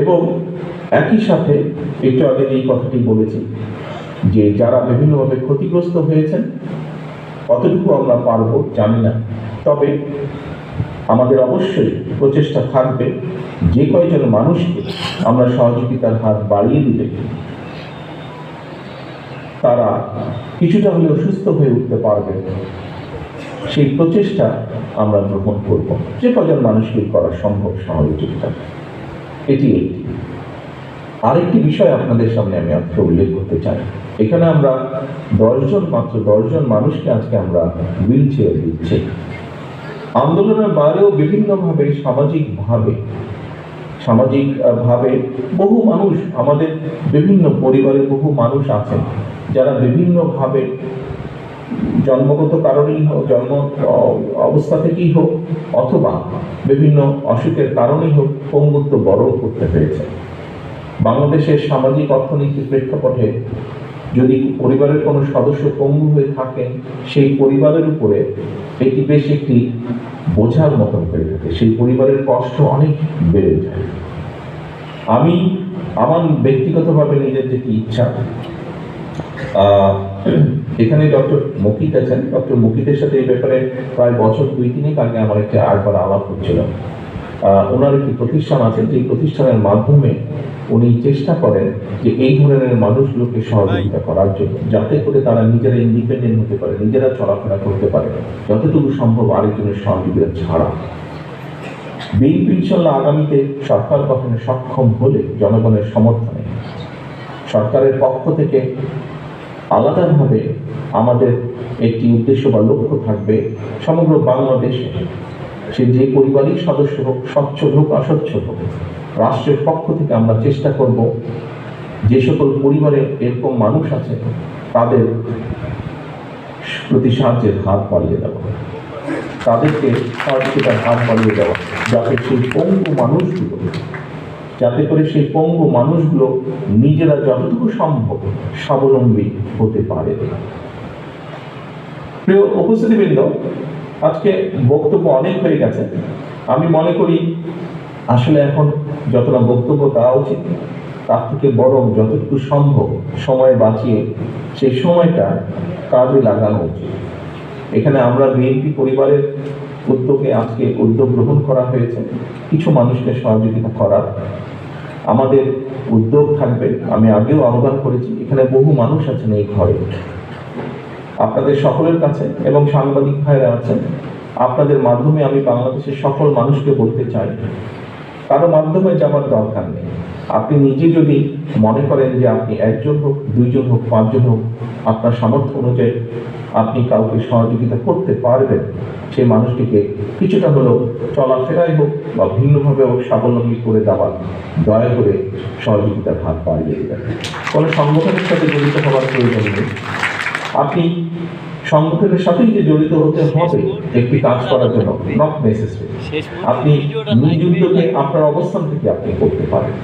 এবং একই সাথে একটু আগে এই কথাটি বলেছি, যে যারা বিভিন্নভাবে ক্ষতিগ্রস্ত হয়েছেন, কতটুকু আমরা পারব জানি না। তবে আমাদের অবশ্যই প্রচেষ্টা থাকবে যে কয়জন মানুষকে আমরা সহযোগিতার হাত বাড়িয়ে দিলে তারা কিছুটা হলেও সুস্থ হয়ে উঠতে পারবে। সেই প্রচেষ্টা আমরা গ্রহণ করব। যে কজন মানুষকে করা সম্ভব সহযোগিতা। এটি একটি। আরেকটি বিষয় আপনাদের সামনে আমি আজকে উল্লেখ করতে চাই। এখানে আমরা দশজন, মাত্র দশজন মানুষকে আজকে আমরা হুইল চেয়ার দিচ্ছি। আন্দোলনের বাইরেও বিভিন্নভাবে, সামাজিকভাবে সামাজিকভাবে বহু মানুষ আমাদের বিভিন্ন পরিবারে বহু মানুষ আছেন, যারা বিভিন্নভাবে জন্মগত কারণেই হোক, জন্ম অবস্থা থেকেই হোক, অথবা বিভিন্ন অসুখের কারণেই হোক, পঙ্গুত্ব বরণ করতে হয়েছে। বাংলাদেশের সামাজিক অর্থনীতির প্রেক্ষাপটে যদি পরিবারের কোনো সদস্য পঙ্গু হয়ে থাকেন, সেই পরিবারের উপরে এটি বেশ একটি বোঝার মতন হয়ে থাকে। সেই পরিবারের কষ্ট অনেক বেড়ে যায়। আমি আমার ব্যক্তিগতভাবে নিজের যেটি ইচ্ছা এখানে ডক্টর মুকিত আছেন। ডক্টর মুকিতের সাথে এই ব্যাপারে প্রায় বছর দুই তিনেক আগে আমার একটা আরবার আলাপ হচ্ছিল। ওনার একটি প্রতিষ্ঠান আছে, যে প্রতিষ্ঠানের মাধ্যমে উনি চেষ্টা করেন যে এই ধরনের মানুষগুলোকে সহযোগিতা করার জন্য, যাতে করে তারা নিজেরা ইন্ডিপেন্ডেন্ট হতে পারে, নিজেরা চলাফেরা করতে পারে। যতটুকু সম্ভব আরেকজনের সহযোগিতা ছাড়া। বিএনপি ইনশাল্লাহ আগামীতে সরকার গঠনে সক্ষম হলে জনগণের সমর্থনে সরকারের পক্ষ থেকে আলাদাভাবে আমাদের একটি উদ্দেশ্য বা লক্ষ্য থাকবে সমগ্র বাংলাদেশে। সে যে পরিবারই সদস্য হোক, স্বচ্ছ হোক, অস্বচ্ছ হোক, রাষ্ট্রের পক্ষ থেকে আমরা চেষ্টা করব যে সকল পরিবারে এরকম মানুষ আছে, তাদের প্রতি সাহায্যের হাত বাড়িয়ে দেওয়া। তাদেরকে সহযোগিতার হাত বাড়িয়ে দেওয়া, যাতে সেই পঙ্গু মানুষগুলো যাতে করে সেই পঙ্গু মানুষগুলো নিজেরা যতটুকু সম্ভব স্বাবলম্বী হতে পারে। প্রিয় উপস্থিতিবৃন্দ, আজকে বক্তব্য অনেক হয়ে গেছে। আমি মনে করি, আসলে এখন যতটা বক্তব্য দেওয়া উচিত, তার থেকে বরং যতটুকু সম্ভব সময় বাঁচিয়ে সেই সময়টা কাজে লাগানো উচিত। এখানে আমরা বিএনপি পরিবারের উদ্যোগে আজকে উদ্যোগ গ্রহণ করা হয়েছে। কিছু মানুষকে সহযোগিতা করার আমাদের উদ্যোগ থাকবে। আমি আগেও আহ্বান করেছি, এখানে বহু মানুষ আছেন এই ঘরে। আপনাদের সকলের কাছে এবং সাংবাদিক ভাইরা আছেন, আপনাদের মাধ্যমে আমি বাংলাদেশের সকল মানুষকে বলতে চাই। কারও মাধ্যমে যাবার দরকার নেই। আপনি নিজে যদি মনে করেন যে আপনি একজন হোক, দুইজন হোক, পাঁচজন হোক, আপনার সামর্থ্য অনুযায়ী আপনি কাউকে সহযোগিতা করতে পারবেন সেই মানুষটিকে কিছুটা হলেও চলাফেরাই হোক বা ভিন্নভাবে হোক স্বাবলম্বী করে দেওয়ার দয়া করে সহযোগিতার হাত বাড়িয়ে দেবেন। কোনো সংগঠনের সাথে জড়িত হওয়ার প্রয়োজন নেই। আপনি সংগঠনের সাথেই যে জড়িত হতে হবে একটি কাজ করার জন্য নট নেসেসারি আপনি নিজ উদ্যোগে আপনার অবস্থান থেকে আপনি করতে পারেন।